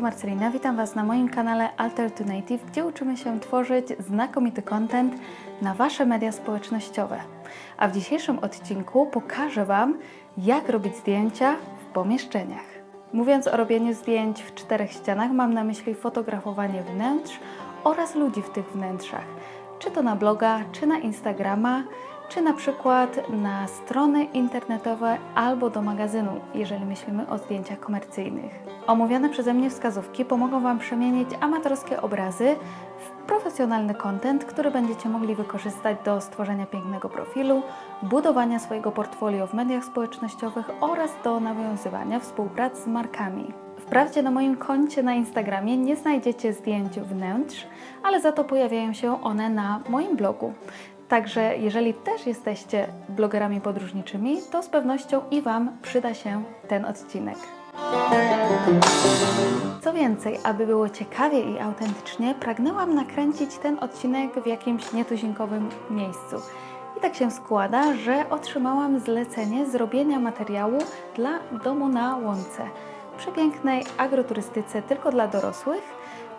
Tu Marcelina. Witam Was na moim kanale Alter to Native, gdzie uczymy się tworzyć znakomity content na Wasze media społecznościowe. A w dzisiejszym odcinku pokażę Wam, jak robić zdjęcia w pomieszczeniach. Mówiąc o robieniu zdjęć w czterech ścianach, mam na myśli fotografowanie wnętrz oraz ludzi w tych wnętrzach. Czy to na bloga, czy na Instagrama, czy na przykład na strony internetowe albo do magazynu, jeżeli myślimy o zdjęciach komercyjnych. Omówione przeze mnie wskazówki pomogą Wam przemienić amatorskie obrazy w profesjonalny content, który będziecie mogli wykorzystać do stworzenia pięknego profilu, budowania swojego portfolio w mediach społecznościowych oraz do nawiązywania współpracy z markami. Wprawdzie na moim koncie na Instagramie nie znajdziecie zdjęć wnętrz, ale za to pojawiają się one na moim blogu. Także jeżeli też jesteście blogerami podróżniczymi, to z pewnością i Wam przyda się ten odcinek. Co więcej, aby było ciekawie i autentycznie, pragnęłam nakręcić ten odcinek w jakimś nietuzinkowym miejscu. I tak się składa, że otrzymałam zlecenie zrobienia materiału dla domu na łące. Przepięknej agroturystyce tylko dla dorosłych,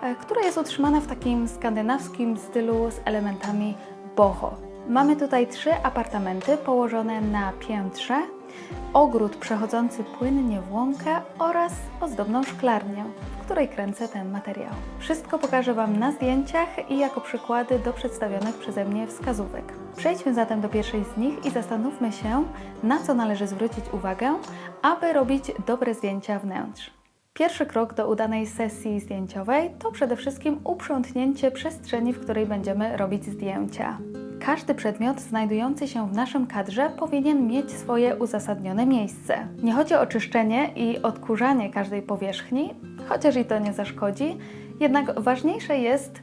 e, która jest utrzymana w takim skandynawskim stylu z elementami boho. Mamy tutaj trzy apartamenty położone na piętrze, ogród przechodzący płynnie w łąkę oraz ozdobną szklarnię, w której kręcę ten materiał. Wszystko pokażę Wam na zdjęciach i jako przykłady do przedstawionych przeze mnie wskazówek. Przejdźmy zatem do pierwszej z nich i zastanówmy się, na co należy zwrócić uwagę, aby robić dobre zdjęcia wnętrz. Pierwszy krok do udanej sesji zdjęciowej to przede wszystkim uprzątnięcie przestrzeni, w której będziemy robić zdjęcia. Każdy przedmiot znajdujący się w naszym kadrze powinien mieć swoje uzasadnione miejsce. Nie chodzi o czyszczenie i odkurzanie każdej powierzchni, chociaż i to nie zaszkodzi, jednak ważniejsze jest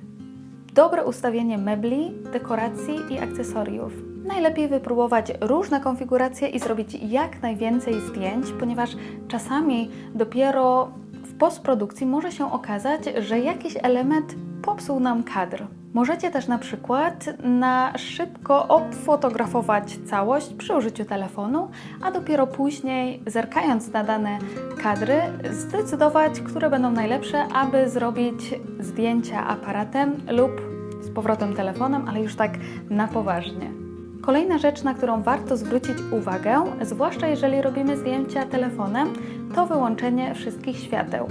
dobre ustawienie mebli, dekoracji i akcesoriów. Najlepiej wypróbować różne konfiguracje i zrobić jak najwięcej zdjęć, ponieważ czasami dopiero w postprodukcji może się okazać, że jakiś element popsuł nam kadr. Możecie też na przykład na szybko obfotografować całość przy użyciu telefonu, a dopiero później, zerkając na dane kadry, zdecydować, które będą najlepsze, aby zrobić zdjęcia aparatem lub z powrotem telefonem, ale już tak na poważnie. Kolejna rzecz, na którą warto zwrócić uwagę, zwłaszcza jeżeli robimy zdjęcia telefonem, to wyłączenie wszystkich świateł.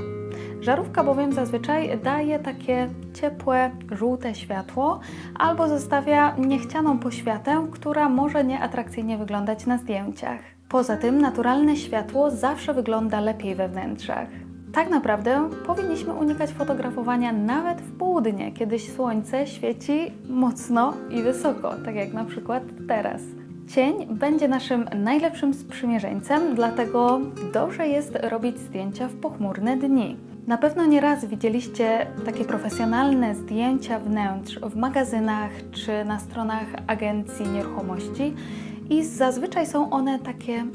Żarówka bowiem zazwyczaj daje takie ciepłe, żółte światło albo zostawia niechcianą poświatę, która może nieatrakcyjnie wyglądać na zdjęciach. Poza tym naturalne światło zawsze wygląda lepiej we wnętrzach. Tak naprawdę powinniśmy unikać fotografowania nawet w południe, kiedy słońce świeci mocno i wysoko, tak jak na przykład teraz. Cień będzie naszym najlepszym sprzymierzeńcem, dlatego dobrze jest robić zdjęcia w pochmurne dni. Na pewno nieraz widzieliście takie profesjonalne zdjęcia wnętrz w magazynach czy na stronach agencji nieruchomości i zazwyczaj są one takie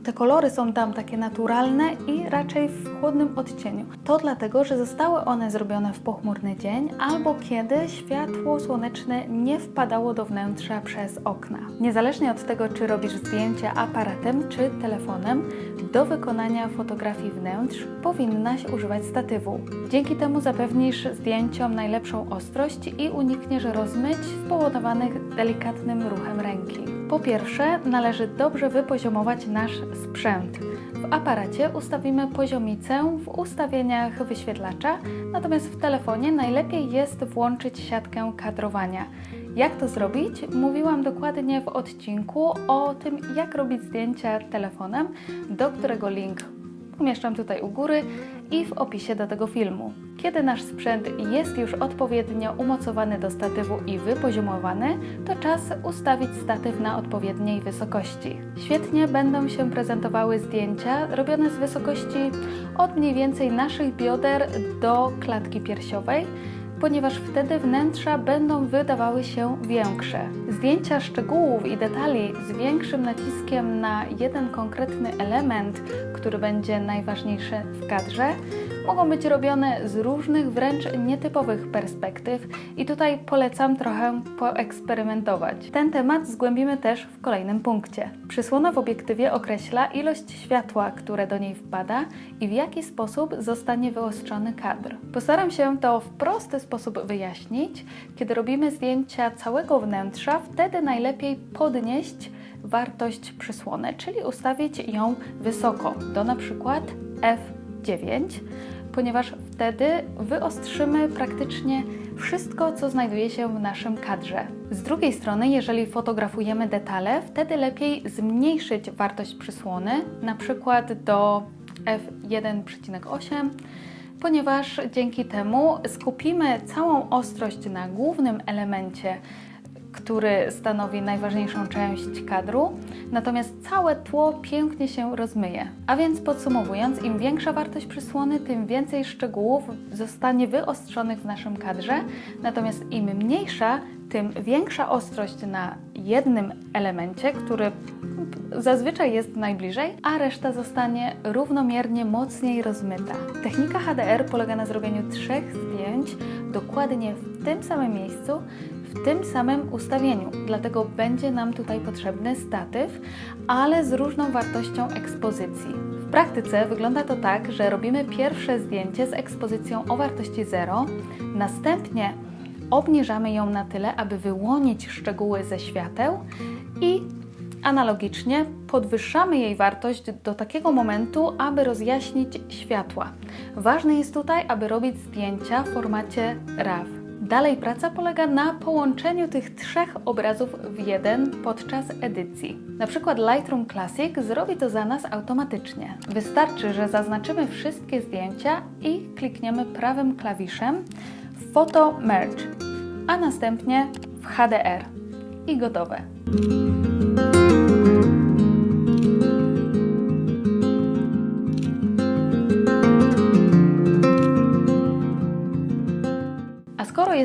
te kolory są tam takie naturalne i raczej w chłodnym odcieniu. To dlatego, że zostały one zrobione w pochmurny dzień albo kiedy światło słoneczne nie wpadało do wnętrza przez okna. Niezależnie od tego, czy robisz zdjęcia aparatem czy telefonem, do wykonania fotografii wnętrz powinnaś używać statywu. Dzięki temu zapewnisz zdjęciom najlepszą ostrość i unikniesz rozmyć spowodowanych delikatnym ruchem ręki. Po pierwsze, należy dobrze wypoziomować nasz sprzęt. W aparacie ustawimy poziomicę w ustawieniach wyświetlacza, natomiast w telefonie najlepiej jest włączyć siatkę kadrowania. Jak to zrobić? Mówiłam dokładnie w odcinku o tym, jak robić zdjęcia telefonem, do którego link umieszczam tutaj u góry i w opisie do tego filmu. Kiedy nasz sprzęt jest już odpowiednio umocowany do statywu i wypoziomowany, to czas ustawić statyw na odpowiedniej wysokości. Świetnie będą się prezentowały zdjęcia robione z wysokości od mniej więcej naszych bioder do klatki piersiowej, ponieważ wtedy wnętrza będą wydawały się większe. Zdjęcia szczegółów i detali z większym naciskiem na jeden konkretny element, który będzie najważniejszy w kadrze, mogą być robione z różnych, wręcz nietypowych perspektyw i tutaj polecam trochę poeksperymentować. Ten temat zgłębimy też w kolejnym punkcie. Przysłona w obiektywie określa ilość światła, które do niej wpada i w jaki sposób zostanie wyostrzony kadr. Postaram się to w prosty sposób wyjaśnić. Kiedy robimy zdjęcia całego wnętrza, wtedy najlepiej podnieść wartość przysłony, czyli ustawić ją wysoko, do na przykład F9, ponieważ wtedy wyostrzymy praktycznie wszystko, co znajduje się w naszym kadrze. Z drugiej strony, jeżeli fotografujemy detale, wtedy lepiej zmniejszyć wartość przysłony, na przykład do f1,8 ponieważ dzięki temu skupimy całą ostrość na głównym elemencie, który stanowi najważniejszą część kadru, natomiast całe tło pięknie się rozmyje. A więc podsumowując, im większa wartość przysłony, tym więcej szczegółów zostanie wyostrzonych w naszym kadrze, natomiast im mniejsza, tym większa ostrość na jednym elemencie, który zazwyczaj jest najbliżej, a reszta zostanie równomiernie mocniej rozmyta. Technika HDR polega na zrobieniu trzech zdjęć dokładnie w tym samym miejscu, w tym samym ustawieniu. Dlatego będzie nam tutaj potrzebny statyw, ale z różną wartością ekspozycji. W praktyce wygląda to tak, że robimy pierwsze zdjęcie z ekspozycją o wartości 0, następnie obniżamy ją na tyle, aby wyłonić szczegóły ze świateł i Analogicznie podwyższamy jej wartość do takiego momentu, aby rozjaśnić światła. Ważne jest tutaj, aby robić zdjęcia w formacie RAW. Dalej praca polega na połączeniu tych trzech obrazów w jeden podczas edycji. Na przykład Lightroom Classic zrobi to za nas automatycznie. Wystarczy, że zaznaczymy wszystkie zdjęcia i klikniemy prawym klawiszem Photo Merge, a następnie w HDR. I gotowe.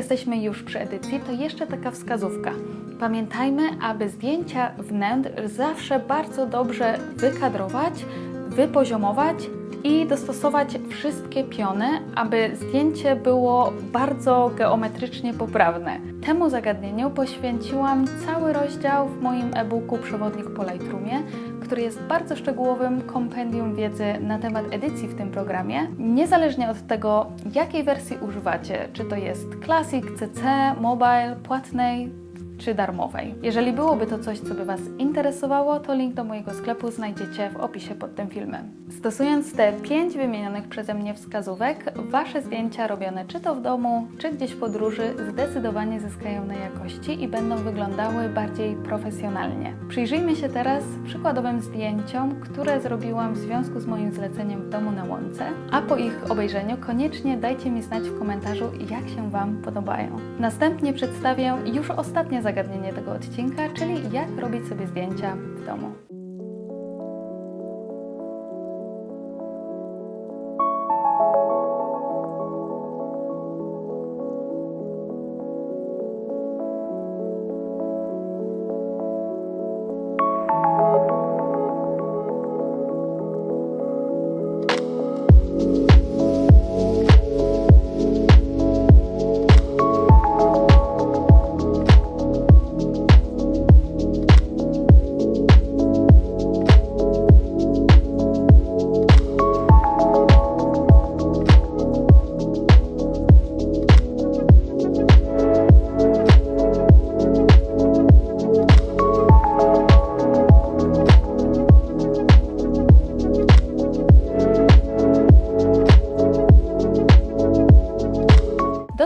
Jesteśmy już przy edycji, to jeszcze taka wskazówka. Pamiętajmy, aby zdjęcia wnętrz zawsze bardzo dobrze wykadrować, wypoziomować i dostosować wszystkie piony, aby zdjęcie było bardzo geometrycznie poprawne. Temu zagadnieniu poświęciłam cały rozdział w moim e-booku Przewodnik po Lightroomie, który jest bardzo szczegółowym kompendium wiedzy na temat edycji w tym programie. Niezależnie od tego, jakiej wersji używacie, czy to jest Classic, CC, Mobile, płatnej, czy darmowej. Jeżeli byłoby to coś, co by Was interesowało, to link do mojego sklepu znajdziecie w opisie pod tym filmem. Stosując te pięć wymienionych przeze mnie wskazówek, Wasze zdjęcia robione czy to w domu, czy gdzieś w podróży zdecydowanie zyskają na jakości i będą wyglądały bardziej profesjonalnie. Przyjrzyjmy się teraz przykładowym zdjęciom, które zrobiłam w związku z moim zleceniem w domu na łące, a po ich obejrzeniu koniecznie dajcie mi znać w komentarzu, jak się Wam podobają. Następnie przedstawię już ostatnie zagadnienie tego odcinka, czyli jak robić sobie zdjęcia w domu.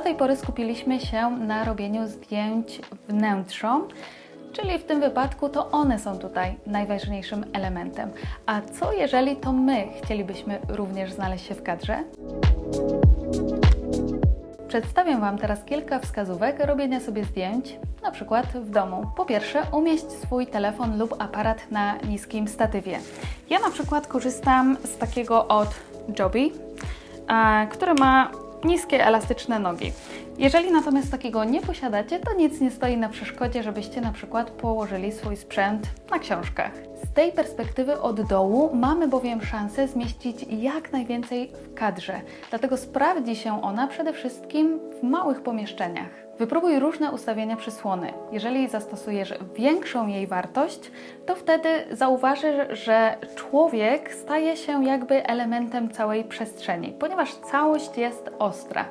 Tej pory skupiliśmy się na robieniu zdjęć wnętrzom, czyli w tym wypadku to one są tutaj najważniejszym elementem. A co jeżeli to my chcielibyśmy również znaleźć się w kadrze? Przedstawię Wam teraz kilka wskazówek robienia sobie zdjęć, na przykład w domu. Po pierwsze, umieść swój telefon lub aparat na niskim statywie. Ja na przykład korzystam z takiego od Joby, który ma niskie elastyczne nogi. Jeżeli natomiast takiego nie posiadacie, to nic nie stoi na przeszkodzie, żebyście na przykład położyli swój sprzęt na książkach. Z tej perspektywy od dołu mamy bowiem szansę zmieścić jak najwięcej w kadrze, dlatego sprawdzi się ona przede wszystkim w małych pomieszczeniach. Wypróbuj różne ustawienia przysłony. Jeżeli zastosujesz większą jej wartość, to wtedy zauważysz, że człowiek staje się jakby elementem całej przestrzeni, ponieważ całość jest ostra.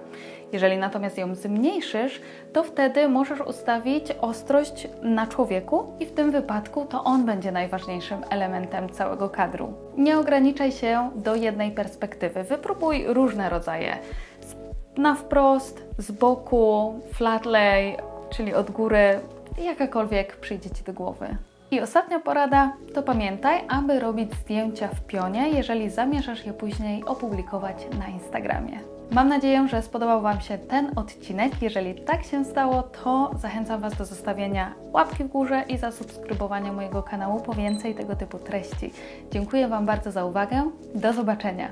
Jeżeli natomiast ją zmniejszysz, to wtedy możesz ustawić ostrość na człowieku i w tym wypadku to on będzie najważniejszym elementem całego kadru. Nie ograniczaj się do jednej perspektywy. Wypróbuj różne rodzaje. Na wprost, z boku, flat lay, czyli od góry, jakakolwiek przyjdzie Ci do głowy. I ostatnia porada to pamiętaj, aby robić zdjęcia w pionie, jeżeli zamierzasz je później opublikować na Instagramie. Mam nadzieję, że spodobał Wam się ten odcinek. Jeżeli tak się stało, to zachęcam Was do zostawienia łapki w górze i zasubskrybowania mojego kanału po więcej tego typu treści. Dziękuję Wam bardzo za uwagę. Do zobaczenia.